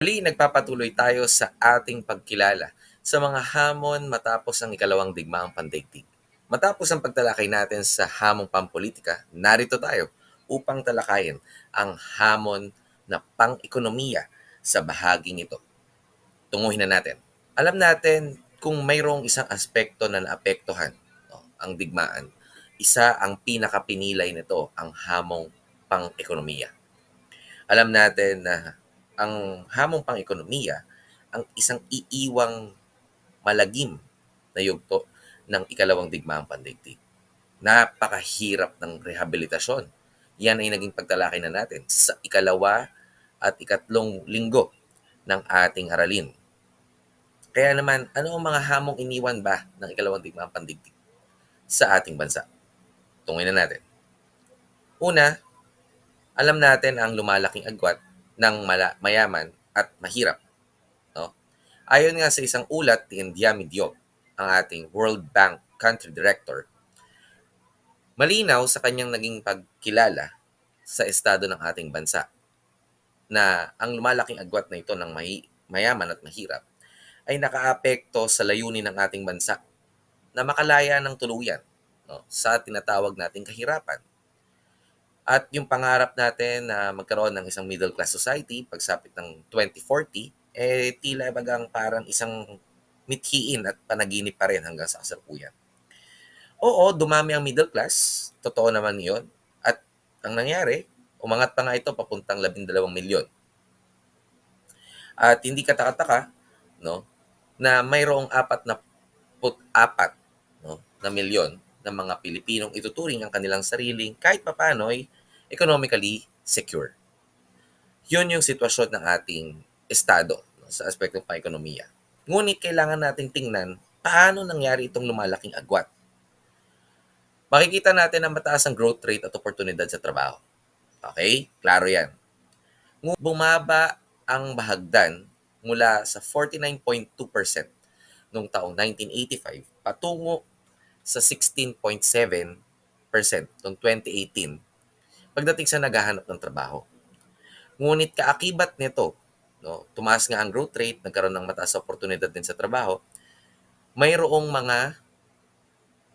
Muli, nagpapatuloy tayo sa ating pagkilala sa mga hamon matapos ang ikalawang digmaang pandaigdig. Matapos ang pagtalakay natin sa hamong pampolitika, narito tayo upang talakayin ang hamon na pang-ekonomiya sa bahaging ito. Tunguhin na natin. Alam natin kung mayroong isang aspekto na naapektuhan no, ang digmaan, isa ang pinakapinilay nito ang hamong pang-ekonomiya. Alam natin na ang hamong pang-ekonomiya ang isang iiwang malagim na yugto ng ikalawang digmaang pandaigdig. Napakahirap ng rehabilitasyon. Yan ay naging pagtalakay na natin sa ikalawa at ikatlong linggo ng ating aralin. Kaya naman, ano ang mga hamong iniwan ba ng ikalawang digmaang pandaigdig sa ating bansa? Tungin na natin. Una, alam natin ang lumalaking agwat ng mala- mayaman at mahirap. No? Ayon nga sa isang ulat ni Indiami Diop, ang ating World Bank Country Director, malinaw sa kanyang naging pagkilala sa estado ng ating bansa na ang lumalaking agwat na ito ng may, mayaman at mahirap ay nakaapekto sa layunin ng ating bansa na makalaya ng tuluyan no, sa tinatawag nating kahirapan. At yung pangarap natin na magkaroon ng isang middle class society pagsapit ng 2040, eh tila bagang parang isang mithiin at panaginip pa rin hanggang sa kasalukuyan. Oo, dumami ang middle class. Totoo naman yon At ang nangyari, umangat pa nga ito papuntang 12 milyon. At hindi katakataka, no, na mayroong apat na put apat no, na milyon ng mga Pilipinong ituturing ang kanilang sariling kahit papano'y economically secure. Yun yung sitwasyon ng ating estado sa aspektong pang-ekonomiya. Ngunit kailangan nating tingnan paano nangyari itong lumalaking agwat. Makikita natin ang mataas ang growth rate at oportunidad sa trabaho. Okay? Klaro yan. Bumaba ang bahagdan mula sa 49.2% noong taong 1985 patungo sa 16.7% noong 2018 pagdating sa naghahanap ng trabaho. Ngunit kaakibat nito, no, tumaas nga ang growth rate, nagkaroon ng mataas na oportunidad din sa trabaho, mayroong mga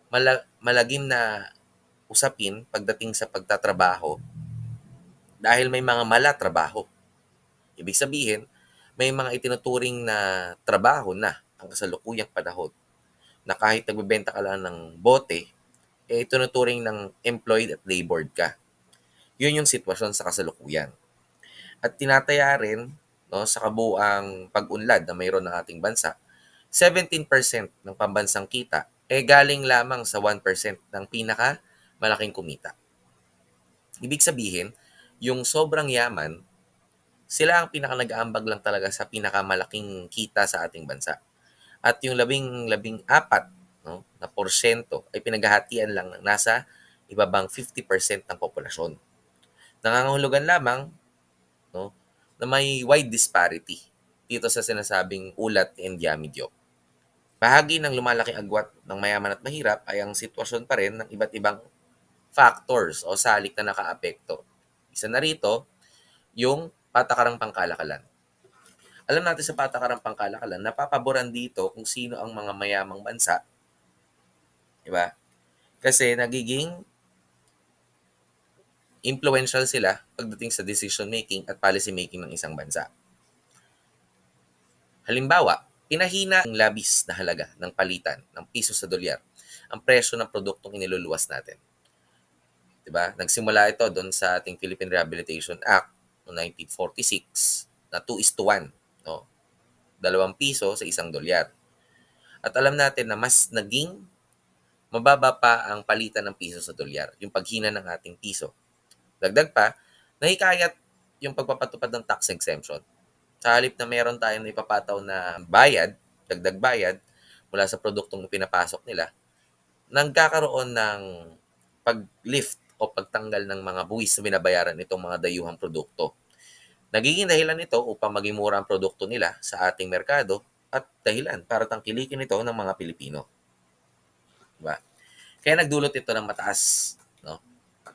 mala- malagim na usapin pagdating sa pagtatrabaho dahil may mga mala trabaho. Ibig sabihin, may mga itinuturing na trabaho na ang kasalukuyang panahon na kahit nagbebenta ka lang ng bote, eh itinuturing ng employed at labored ka. Yun yung sitwasyon sa kasalukuyan. At tinataya rin no, sa kabuang pag-unlad na mayroon ng ating bansa, 17% ng pambansang kita eh galing lamang sa 1% ng pinaka malaking kumita. Ibig sabihin, yung sobrang yaman, sila ang pinaka nag-aambag lang talaga sa pinakamalaking kita sa ating bansa. At yung labing, labing apat no, na porsyento ay pinaghahatian lang ng nasa ibabang 50% ng populasyon nangangahulugan lamang no, na may wide disparity dito sa sinasabing ulat ni Indiami Diop. Bahagi ng lumalaking agwat ng mayaman at mahirap ay ang sitwasyon pa rin ng iba't ibang factors o salik na nakaapekto. Isa na rito, yung patakarang pangkalakalan. Alam natin sa patakarang pangkalakalan, napapaboran dito kung sino ang mga mayamang bansa. Diba? Kasi nagiging influential sila pagdating sa decision making at policy making ng isang bansa. Halimbawa, pinahina ang labis na halaga ng palitan ng piso sa dolyar ang presyo ng produktong iniluluwas natin. 'Di ba? Nagsimula ito doon sa ating Philippine Rehabilitation Act noong 1946 na 2 is to 1, no? Dalawang piso sa isang dolyar. At alam natin na mas naging mababa pa ang palitan ng piso sa dolyar, yung paghina ng ating piso Dagdag pa, nahikayat yung pagpapatupad ng tax exemption. Sa halip na meron tayong ipapataw na bayad, dagdag bayad, mula sa produktong pinapasok nila, nagkakaroon ng pag-lift o pagtanggal ng mga buwis na binabayaran itong mga dayuhang produkto. Nagiging dahilan ito upang maging mura ang produkto nila sa ating merkado at dahilan para tangkilikin ito ng mga Pilipino. Diba? Kaya nagdulot ito ng mataas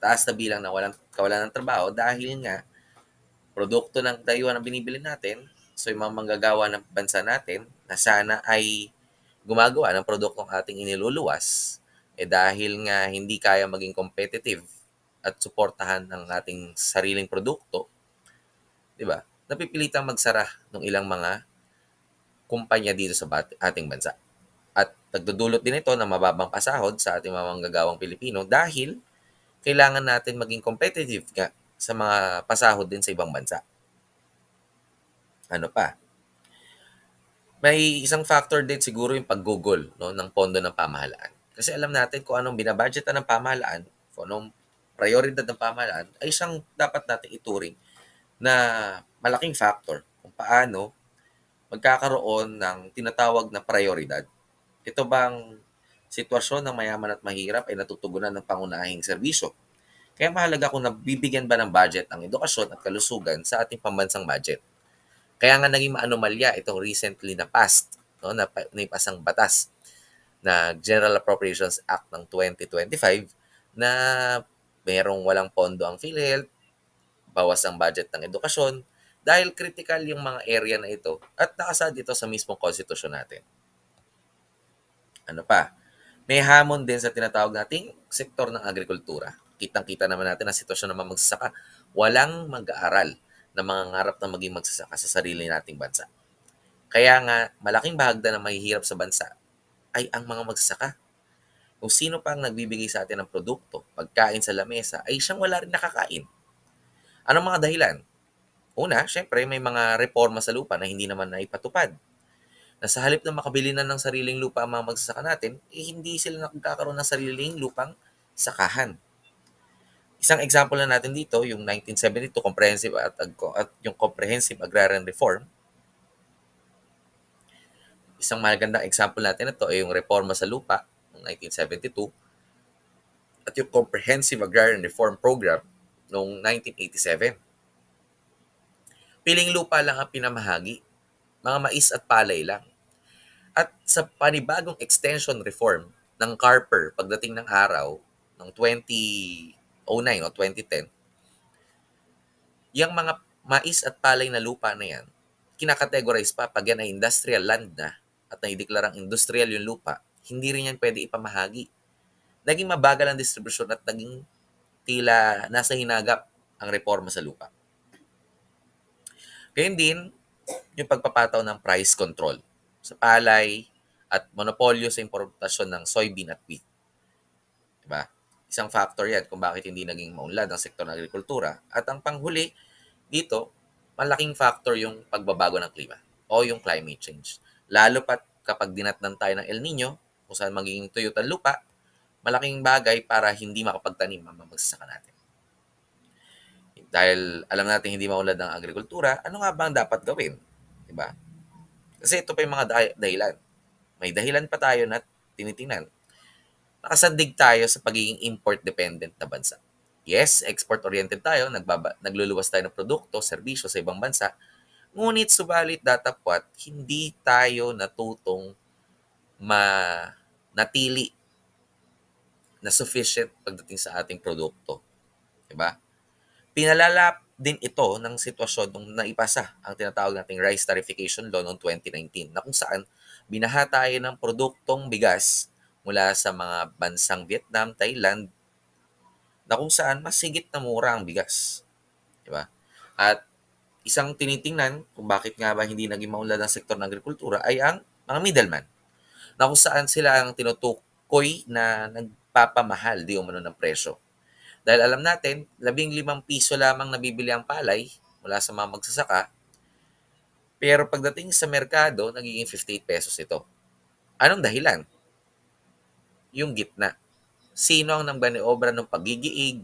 taas na bilang na walang kawalan ng trabaho dahil nga produkto ng dayuhan ang binibili natin So yung mga manggagawa ng bansa natin na sana ay gumagawa ng produktong ating iniluluwas, eh dahil nga hindi kaya maging competitive at suportahan ng ating sariling produkto, di ba? Napipilitang magsara ng ilang mga kumpanya dito sa ating bansa. At nagdudulot din ito ng mababang pasahod sa ating mga manggagawang Pilipino dahil kailangan natin maging competitive nga sa mga pasahod din sa ibang bansa. Ano pa? May isang factor din siguro yung paggugol no, ng pondo ng pamahalaan. Kasi alam natin kung anong binabudgetan ng pamahalaan, kung anong prioridad ng pamahalaan, ay isang dapat natin ituring na malaking factor kung paano magkakaroon ng tinatawag na prioridad. Ito bang sitwasyon ng mayaman at mahirap ay natutugunan ng pangunahing serbisyo. Kaya mahalaga kung nabibigyan ba ng budget ang edukasyon at kalusugan sa ating pambansang budget. Kaya nga naging maanomalya itong recently na passed, no, na naipasang batas na General Appropriations Act ng 2025 na merong walang pondo ang PhilHealth, bawas ang budget ng edukasyon, dahil critical yung mga area na ito at nakasad ito sa mismong konstitusyon natin. Ano pa? May hamon din sa tinatawag nating sektor ng agrikultura. Kitang-kita naman natin ang sitwasyon ng mga magsasaka. Walang mag-aaral na mangangarap na maging magsasaka sa sarili nating bansa. Kaya nga, malaking bahagda na mahihirap sa bansa ay ang mga magsasaka. Kung sino pa ang nagbibigay sa atin ng produkto, pagkain sa lamesa, ay siyang wala rin nakakain. Anong mga dahilan? Una, syempre may mga reforma sa lupa na hindi naman naipatupad. Na sa halip na makabili na ng sariling lupa ang mga magsasaka natin, eh hindi sila nakakaroon ng sariling lupang sakahan. Isang example na natin dito, yung 1972 Comprehensive at, at yung Comprehensive Agrarian Reform. Isang magandang example natin na ito ay yung reforma sa lupa ng 1972 at yung Comprehensive Agrarian Reform Program noong 1987. Piling lupa lang ang pinamahagi, mga mais at palay lang. At sa panibagong extension reform ng Carper pagdating ng araw ng 20 09 o 2010, yung mga mais at palay na lupa na yan, kinakategorize pa pag yan ay industrial land na at naideklarang industrial yung lupa, hindi rin yan pwede ipamahagi. Naging mabagal ang distribusyon at naging tila nasa hinagap ang reforma sa lupa. Gayun din, yung pagpapataw ng price control sa palay at monopolyo sa importasyon ng soybean at wheat. Diba? Isang factor yan kung bakit hindi naging maunlad ang sektor ng agrikultura. At ang panghuli dito, malaking factor yung pagbabago ng klima o yung climate change. Lalo pat kapag dinatnan tayo ng El Nino, kung saan magiging tuyot ang lupa, malaking bagay para hindi makapagtanim ang magsasaka natin. Dahil alam natin hindi maunlad ang agrikultura, ano nga ba ang dapat gawin? Diba? Kasi ito pa yung mga dahilan. May dahilan pa tayo na tinitingnan nakasandig tayo sa pagiging import-dependent na bansa. Yes, export-oriented tayo, nagbaba, nagluluwas tayo ng produkto, serbisyo sa ibang bansa, ngunit subalit datapwat, hindi tayo natutong manatili na sufficient pagdating sa ating produkto. Diba? Pinalalap din ito ng sitwasyon nung naipasa ang tinatawag nating rice tarification law noong 2019 na kung saan binaha tayo ng produktong bigas mula sa mga bansang Vietnam, Thailand, na kung saan mas higit na mura ang bigas. Di ba? At isang tinitingnan kung bakit nga ba hindi naging maunlad ang sektor ng agrikultura ay ang mga middleman. Na kung saan sila ang tinutukoy na nagpapamahal di umano ng presyo. Dahil alam natin, labing limang piso lamang nabibili ang palay mula sa mga magsasaka, pero pagdating sa merkado, nagiging 58 pesos ito. Anong dahilan? yung gitna. Sino ang nagmaniobra ng pagigiig,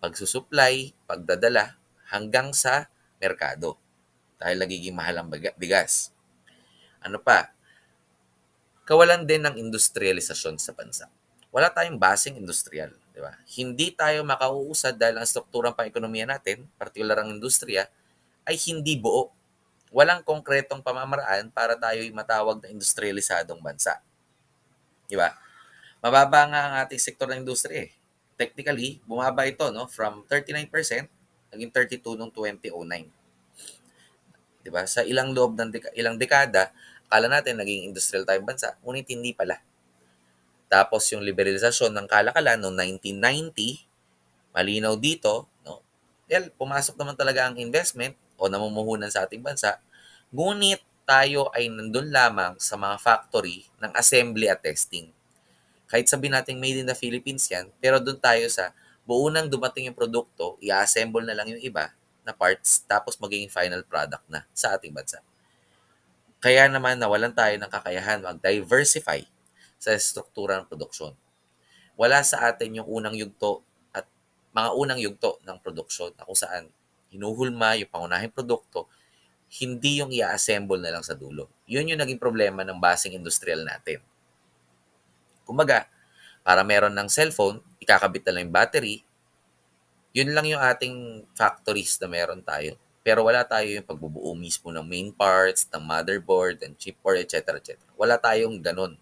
pagsusupply, pagdadala hanggang sa merkado dahil nagiging mahal ang bigas. Ano pa? Kawalan din ng industrialisasyon sa bansa. Wala tayong basing industrial, di ba? Hindi tayo makauusad dahil ang strukturang pang-ekonomiya natin, partikular ang industriya, ay hindi buo. Walang konkretong pamamaraan para tayo'y matawag na industrialisadong bansa. Di ba? mababa nga ang ating sektor ng industriya eh. Technically, bumaba ito no from 39% naging 32 noong 2009. 'Di ba? Sa ilang loob ng deka ilang dekada, akala natin naging industrial tayong bansa, ngunit hindi pala. Tapos yung liberalisasyon ng kalakalan noong 1990, malinaw dito, no? Well, pumasok naman talaga ang investment o namumuhunan sa ating bansa, ngunit tayo ay nandun lamang sa mga factory ng assembly at testing. Kahit sabihin natin made in the Philippines yan, pero doon tayo sa buo nang dumating yung produkto, i-assemble na lang yung iba na parts, tapos magiging final product na sa ating bansa. Kaya naman nawalan tayo ng kakayahan mag-diversify sa struktura ng produksyon. Wala sa atin yung unang yugto at mga unang yugto ng produksyon na kung saan hinuhulma yung pangunahing produkto, hindi yung i-assemble na lang sa dulo. Yun yung naging problema ng basing industrial natin. Kumbaga, para meron ng cellphone, ikakabit na lang yung battery, yun lang yung ating factories na meron tayo. Pero wala tayo yung pagbubuo mismo ng main parts, ng motherboard, and chipboard, etc. etc. Wala tayong ganun.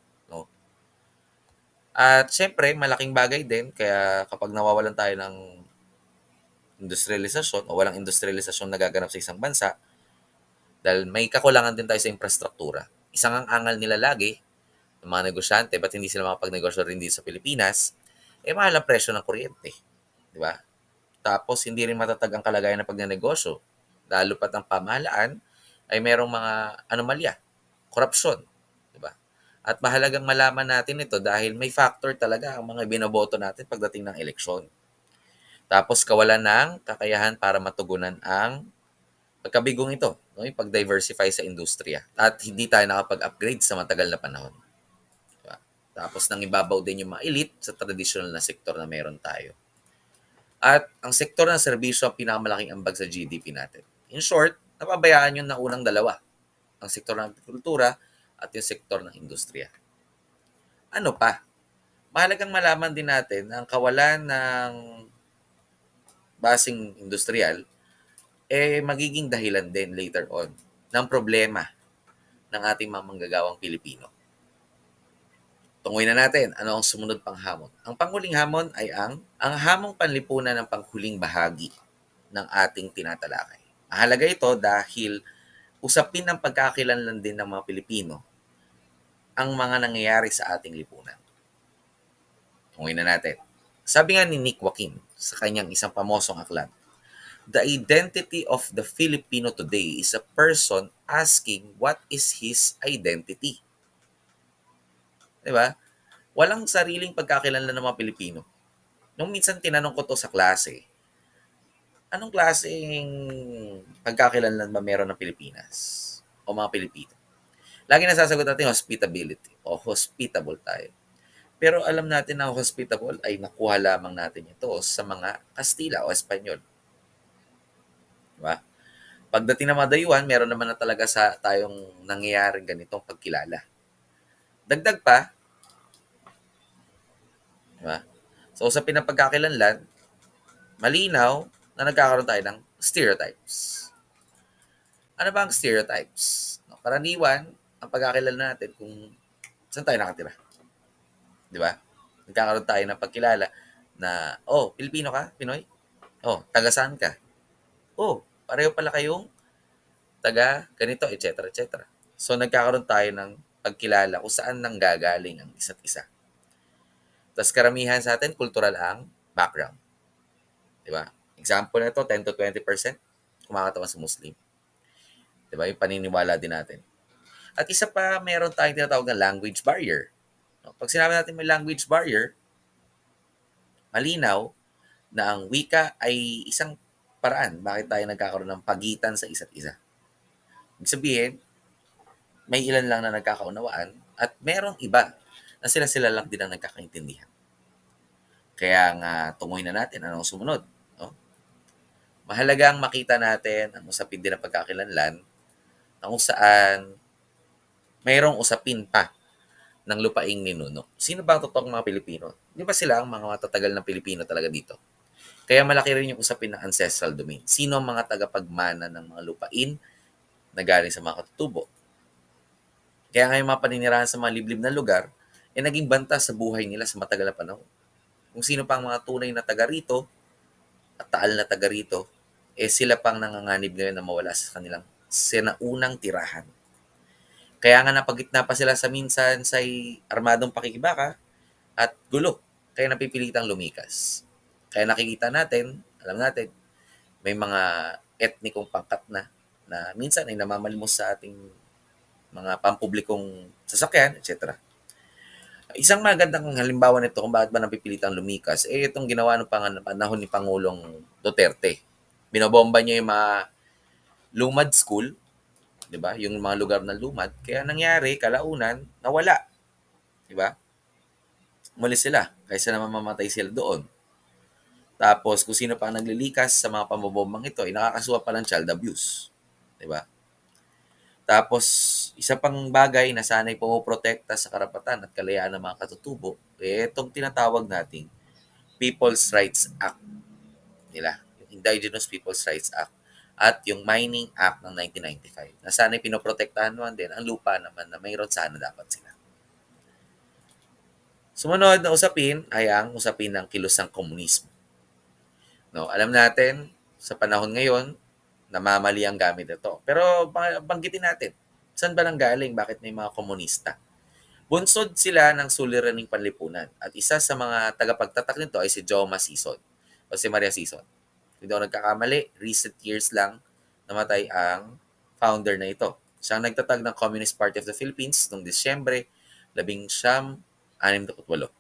At syempre, malaking bagay din, kaya kapag nawawalan tayo ng industrialisasyon o walang industrialisasyon nagaganap sa isang bansa, dahil may kakulangan din tayo sa infrastruktura. Isang ang angal nila lagi, ng mga negosyante, ba't hindi sila makapagnegosyo rin dito sa Pilipinas, eh mahal ang presyo ng kuryente. Di ba? Tapos, hindi rin matatag ang kalagayan ng pagnenegosyo. Lalo pat ang pamahalaan ay merong mga anomalya, korupsyon. At mahalagang malaman natin ito dahil may factor talaga ang mga binoboto natin pagdating ng eleksyon. Tapos kawalan ng kakayahan para matugunan ang pagkabigong ito, no? yung pag-diversify sa industriya. At hindi tayo nakapag-upgrade sa matagal na panahon. Diba? Tapos nang ibabaw din yung mga elite sa traditional na sektor na meron tayo. At ang sektor ng serbisyo ang pinakamalaking ambag sa GDP natin. In short, napabayaan yung naunang dalawa. Ang sektor ng agrikultura at yung sektor ng industriya. Ano pa? Mahalagang malaman din natin na ang kawalan ng basing industrial eh magiging dahilan din later on ng problema ng ating mga manggagawang Pilipino. Tungoy na natin, ano ang sumunod pang hamon? Ang panghuling hamon ay ang ang hamong panlipunan ng panghuling bahagi ng ating tinatalakay. Mahalaga ito dahil usapin ng pagkakakilanlan din ng mga Pilipino ang mga nangyayari sa ating lipunan. Tungoy na natin. Sabi nga ni Nick Joaquin sa kanyang isang pamosong aklat, The identity of the Filipino today is a person asking what is his identity. Di ba? Walang sariling pagkakilanlan ng mga Pilipino. Nung minsan tinanong ko to sa klase, anong klaseng pagkakilanlan ba meron ng Pilipinas o mga Pilipino? Lagi nasasagot natin hospitability o hospitable tayo. Pero alam natin na hospitable ay nakuha lamang natin ito sa mga Kastila o Espanyol. Diba? Pagdating ng mga dayuhan, meron naman na talaga sa tayong nangyayaring ganitong pagkilala. Dagdag pa, diba? So, usapin ng pagkakilanlan, malinaw na nagkakaroon tayo ng stereotypes. Ano ba ang stereotypes? Karaniwan, ang pagkakilala natin kung saan tayo nakatira. Di ba? Nagkakaroon tayo ng pagkilala na, oh, Pilipino ka? Pinoy? Oh, taga saan ka? Oh, pareho pala kayong taga ganito, etc. etc. So, nagkakaroon tayo ng pagkilala kung saan nang gagaling ang isa't isa. Tapos karamihan sa atin, cultural ang background. Di ba? Example na ito, 10 to 20% kumakatawan sa Muslim. Di ba? Yung paniniwala din natin. At isa pa, meron tayong tinatawag na language barrier. No? Pag sinabi natin may language barrier, malinaw na ang wika ay isang paraan bakit tayo nagkakaroon ng pagitan sa isa't isa. Ibig sabihin, may ilan lang na nagkakaunawaan at merong iba na sila-sila lang din ang nagkakaintindihan. Kaya nga, tungoy na natin anong sumunod. No? Mahalagang makita natin ang usapin din ng pagkakilanlan na kung saan mayroong usapin pa ng lupaing ninuno. Sino ba ang totoong mga Pilipino? Di ba sila ang mga matatagal ng Pilipino talaga dito? Kaya malaki rin yung usapin ng ancestral domain. Sino ang mga tagapagmana ng mga lupain na galing sa mga katutubo? Kaya nga yung mga paninirahan sa mga liblib na lugar, eh naging banta sa buhay nila sa matagal na panahon. Kung sino pa ang mga tunay na taga rito at taal na taga rito, eh sila pang nanganganib ngayon na mawala sa kanilang sinaunang tirahan. Kaya nga napagitna pa sila sa minsan sa armadong pakikibaka at gulo. Kaya napipilitang lumikas. Kaya nakikita natin, alam natin, may mga etnikong pangkat na na minsan ay namamalimos sa ating mga pampublikong sasakyan, etc. Isang magandang halimbawa nito kung bakit ba napipilitang lumikas, eh itong ginawa ng panahon ni Pangulong Duterte. Binobomba niya yung mga lumad school, 'di ba? Yung mga lugar na lumad, kaya nangyari kalaunan nawala. 'Di ba? Umalis sila kaysa naman mamatay sila doon. Tapos kung sino pa ang naglilikas sa mga pambobombang ito, ay nakakasuha pa ng child abuse. 'Di ba? Tapos isa pang bagay na sanay pumoprotekta sa karapatan at kalayaan ng mga katutubo, eh itong tinatawag nating People's Rights Act nila, Indigenous People's Rights Act at yung Mining Act ng 1995 na sana'y pinoprotektahan naman din ang lupa naman na mayroon sana dapat sila. Sumunod na usapin ay ang usapin ng kilusang komunismo. No, alam natin sa panahon ngayon namamali ang gamit ito. Pero banggitin natin, saan ba nang galing? Bakit may mga komunista? Bunsod sila ng suliraning panlipunan at isa sa mga tagapagtatak nito ay si Joma Sison o si Maria Sison. Hindi ako nagkakamali, recent years lang namatay ang founder na ito. Siya ang nagtatag ng Communist Party of the Philippines noong Disyembre 1968.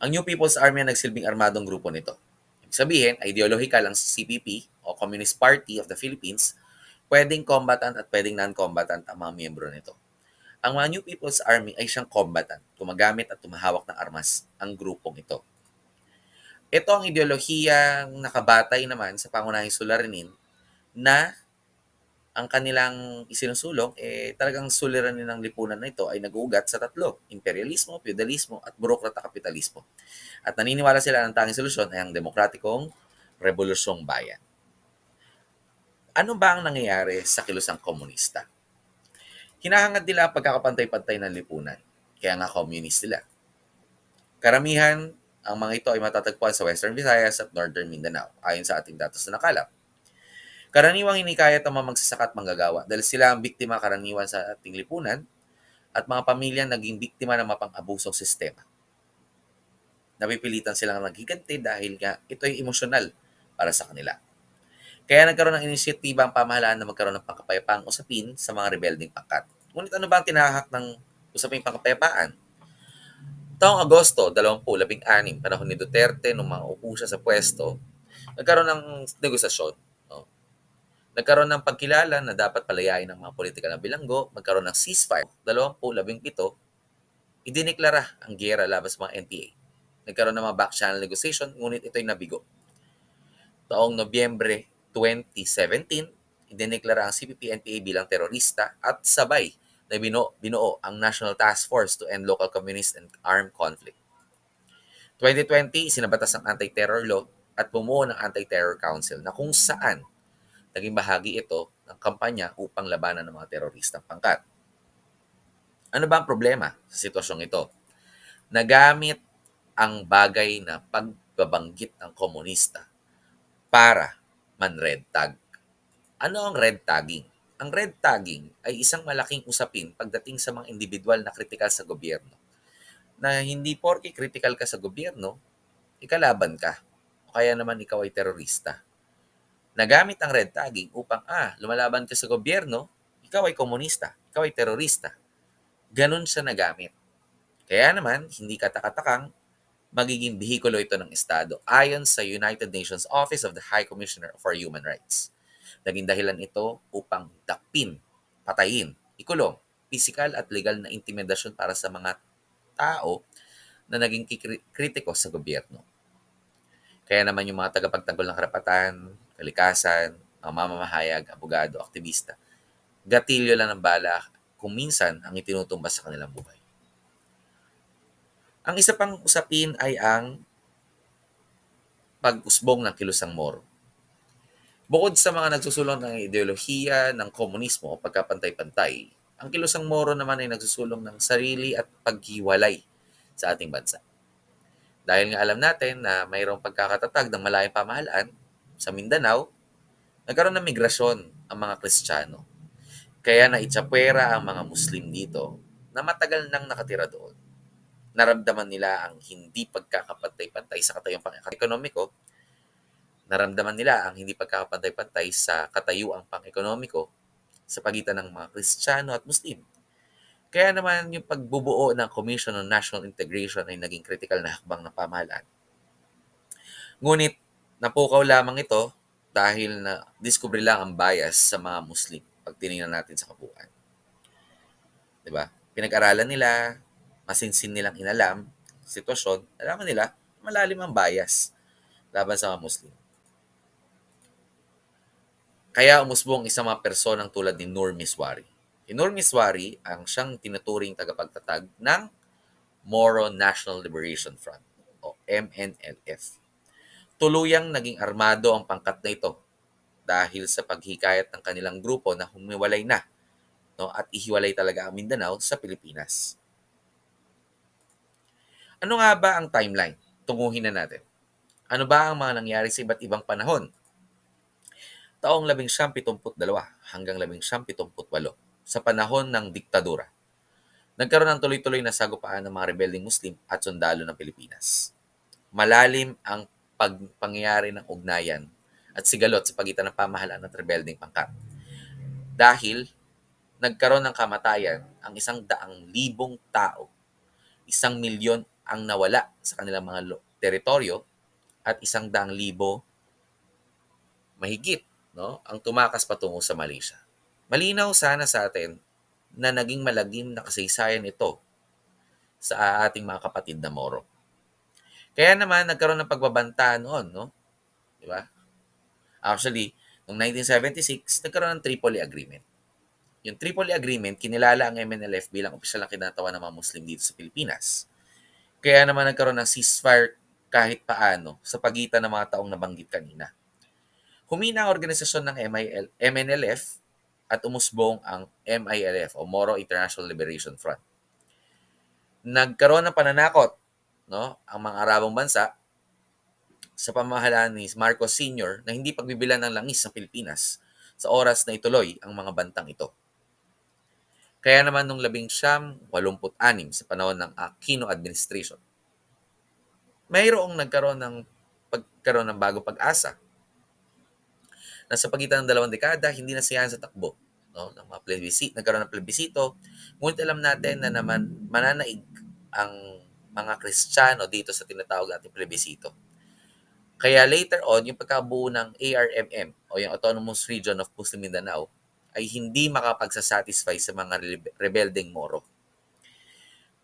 Ang New People's Army ang nagsilbing armadong grupo nito. Ibig sabihin, ideological ang CPP o Communist Party of the Philippines, pwedeng combatant at pwedeng non-combatant ang mga miyembro nito. Ang mga New People's Army ay siyang combatant, gumagamit at tumahawak ng armas ang grupong ito. Ito ang ideolohiyang nakabatay naman sa pangunahing suliranin na ang kanilang isinusulong, eh, talagang suliranin ng lipunan na ito ay nag-uugat sa tatlo, imperialismo, feudalismo, at burokrata kapitalismo. At naniniwala sila ng tanging solusyon ay ang demokratikong revolusyong bayan. Ano ba ang nangyayari sa kilusang komunista? Hinahangad nila ang pagkakapantay-pantay ng lipunan, kaya nga communist sila. Karamihan ang mga ito ay matatagpuan sa Western Visayas at Northern Mindanao, ayon sa ating datos na nakalap. Karaniwang hinikayat ang mga magsasaka at manggagawa dahil sila ang biktima karaniwan sa ating lipunan at mga pamilya naging biktima ng mapang-abusong sistema. Napipilitan silang naghiganti dahil nga ito ay emosyonal para sa kanila. Kaya nagkaroon ng inisyatiba ang pamahalaan na magkaroon ng pangkapayapaang usapin sa mga rebelding pangkat. Ngunit ano ba ang tinahak ng usaping pangkapayapaan? Taong Agosto 2016, panahon ni Duterte, nung maupo siya sa pwesto, nagkaroon ng negosasyon. No? Nagkaroon ng pagkilala na dapat palayain ng mga politika na bilanggo, magkaroon ng ceasefire. 2017, idiniklara ang giyera laban sa mga NPA. Nagkaroon ng mga back-channel negotiation, ngunit ito'y nabigo. Taong Nobyembre 2017, idineklara ang CPP-NPA bilang terorista at sabay na binuo, binuo ang National Task Force to End Local Communist and Armed Conflict. 2020, sinabatas ang anti-terror law at bumuo ng Anti-Terror Council na kung saan naging bahagi ito ng kampanya upang labanan ng mga teroristang pangkat. Ano ba ang problema sa sitwasyong ito? Nagamit ang bagay na pagbabanggit ng komunista para man-red tag. Ano ang red tagging? Ang red tagging ay isang malaking usapin pagdating sa mga individual na kritikal sa gobyerno. Na hindi porke kritikal ka sa gobyerno, ikalaban ka. O kaya naman ikaw ay terorista. Nagamit ang red tagging upang, ah, lumalaban ka sa gobyerno, ikaw ay komunista, ikaw ay terorista. Ganon siya nagamit. Kaya naman, hindi katakatakang magiging bihikulo ito ng Estado ayon sa United Nations Office of the High Commissioner for Human Rights. Naging dahilan ito upang dakpin, patayin, ikulong, physical at legal na intimidasyon para sa mga tao na naging kritiko sa gobyerno. Kaya naman yung mga tagapagtanggol ng karapatan, kalikasan, mga mamamahayag, abogado, aktivista, gatilyo lang ng bala kung minsan ang itinutumbas sa kanilang buhay. Ang isa pang usapin ay ang pag-usbong ng kilusang Moro. Bukod sa mga nagsusulong ng ideolohiya ng komunismo o pagkapantay-pantay, ang kilusang Moro naman ay nagsusulong ng sarili at paghiwalay sa ating bansa. Dahil nga alam natin na mayroong pagkakatatag ng malayang pamahalaan sa Mindanao, nagkaroon ng migrasyon ang mga Kristiyano. Kaya naitsapwera ang mga Muslim dito na matagal nang nakatira doon. Naramdaman nila ang hindi pagkakapantay-pantay sa katayuang pang-ekonomiko. Naramdaman nila ang hindi pagkakapantay-pantay sa katayuang pang-ekonomiko sa pagitan ng mga Kristiyano at Muslim. Kaya naman yung pagbubuo ng Commission on National Integration ay naging critical na hakbang ng pamahalaan. Ngunit napukaw lamang ito dahil na discover lang ang bias sa mga Muslim pag tinignan natin sa kabuuan. 'Di ba? Pinag-aralan nila, masinsin nilang inalam sitwasyon, alam nila malalim ang bias laban sa mga Muslim. Kaya umusbong isang mga personang tulad ni Nur Miswari. Si Nur Miswari ang siyang tinuturing tagapagtatag ng Moro National Liberation Front o MNLF. Tuluyang naging armado ang pangkat na ito dahil sa paghikayat ng kanilang grupo na humiwalay na no, at ihiwalay talaga ang Mindanao sa Pilipinas. Ano nga ba ang timeline? Tunguhin na natin. Ano ba ang mga nangyari sa iba't ibang panahon? Taong 1972 hanggang 1978 sa panahon ng diktadura. Nagkaroon ng tuloy-tuloy na sagupaan ng mga rebelding Muslim at sundalo ng Pilipinas. Malalim ang pagpangyayari ng ugnayan at sigalot sa pagitan ng pamahalaan at rebelding pangkat. Dahil nagkaroon ng kamatayan ang isang daang libong tao, isang milyon ang nawala sa kanilang mga teritoryo at isang daang libo mahigit no, ang tumakas patungo sa Malaysia. Malinaw sana sa atin na naging malagim na kasaysayan ito sa ating mga kapatid na Moro. Kaya naman nagkaroon ng pagbabanta noon, no? Di ba? Actually, noong 1976, nagkaroon ng Tripoli Agreement. Yung Tripoli Agreement, kinilala ang MNLF bilang opisyal na kinatawa ng mga Muslim dito sa Pilipinas. Kaya naman nagkaroon ng ceasefire kahit paano sa pagitan ng mga taong nabanggit kanina. Humina ang organisasyon ng MIL, MNLF at umusbong ang MILF o Moro International Liberation Front. Nagkaroon ng pananakot no, ang mga Arabong bansa sa pamahalaan ni Marcos Sr. na hindi pagbibilan ng langis ng Pilipinas sa oras na ituloy ang mga bantang ito. Kaya naman nung labing siyam, walumput anim sa panahon ng Aquino administration, mayroong nagkaroon ng pagkaroon ng bago pag-asa na sa pagitan ng dalawang dekada, hindi na siya sa takbo no, ng mga plebisito, nagkaroon ng plebisito. Ngunit alam natin na naman mananaig ang mga Kristiyano dito sa tinatawag nating plebisito. Kaya later on, yung pagkabuo ng ARMM o yung Autonomous Region of Muslim Mindanao ay hindi makapagsasatisfy sa mga rebelding Moro.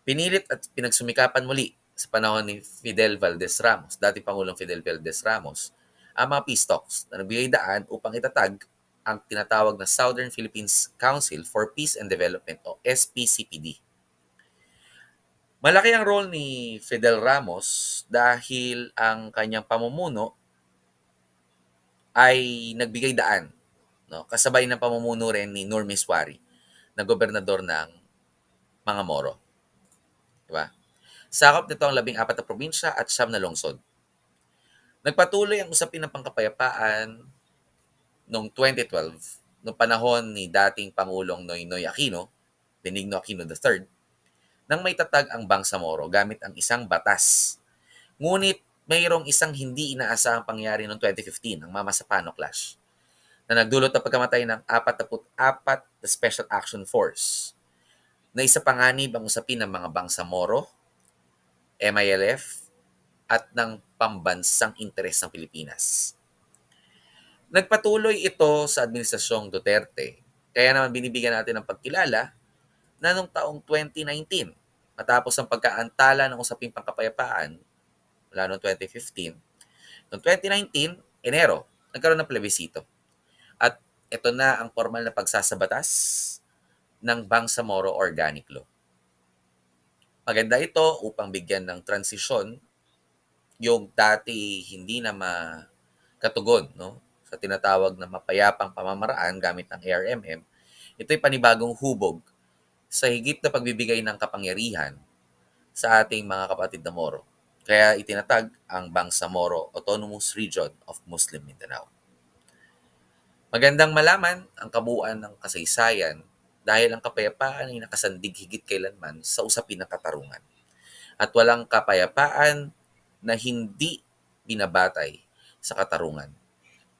Pinilit at pinagsumikapan muli sa panahon ni Fidel Valdez Ramos, dati Pangulong Fidel Valdez Ramos, ang mga talks na nagbigay daan upang itatag ang tinatawag na Southern Philippines Council for Peace and Development o SPCPD Malaki ang role ni Fidel Ramos dahil ang kanyang pamumuno ay nagbigay daan. No? Kasabay ng pamumuno rin ni Nur Miswari na gobernador ng mga Moro. Diba? Sakop nito ang labing apat na probinsya at siyam na lungsod. Nagpatuloy ang usapin ng pangkapayapaan noong 2012, noong panahon ni dating Pangulong Noynoy Aquino, Benigno Aquino III, nang may tatag ang Bangsamoro gamit ang isang batas. Ngunit mayroong isang hindi inaasahang pangyari noong 2015, ang Mama Sapano Clash, na nagdulot ng pagkamatay ng 44 na Special Action Force na isa panganib ang usapin ng mga Bangsamoro, MILF, at ng pambansang interes ng Pilipinas. Nagpatuloy ito sa Administrasyong Duterte, kaya naman binibigyan natin ng pagkilala na noong taong 2019, matapos ang pagkaantala ng usaping pangkapayapaan mula noong 2015, noong 2019, Enero, nagkaroon ng plebisito. At ito na ang formal na pagsasabatas ng Bangsamoro Organic Law. Maganda ito upang bigyan ng transisyon yung dati hindi na makatugon no, sa tinatawag na mapayapang pamamaraan gamit ng ARMM, ito'y panibagong hubog sa higit na pagbibigay ng kapangyarihan sa ating mga kapatid na Moro. Kaya itinatag ang Bangsamoro Autonomous Region of Muslim Mindanao. Magandang malaman ang kabuuan ng kasaysayan dahil ang kapayapaan ay nakasandig higit kailanman sa usapin ng katarungan. At walang kapayapaan na hindi binabatay sa katarungan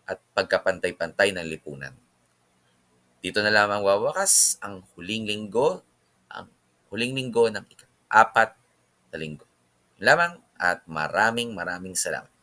at pagkapantay-pantay ng lipunan. Dito na lamang wawakas ang huling linggo, ang huling linggo ng apat na linggo. Lamang at maraming maraming salamat.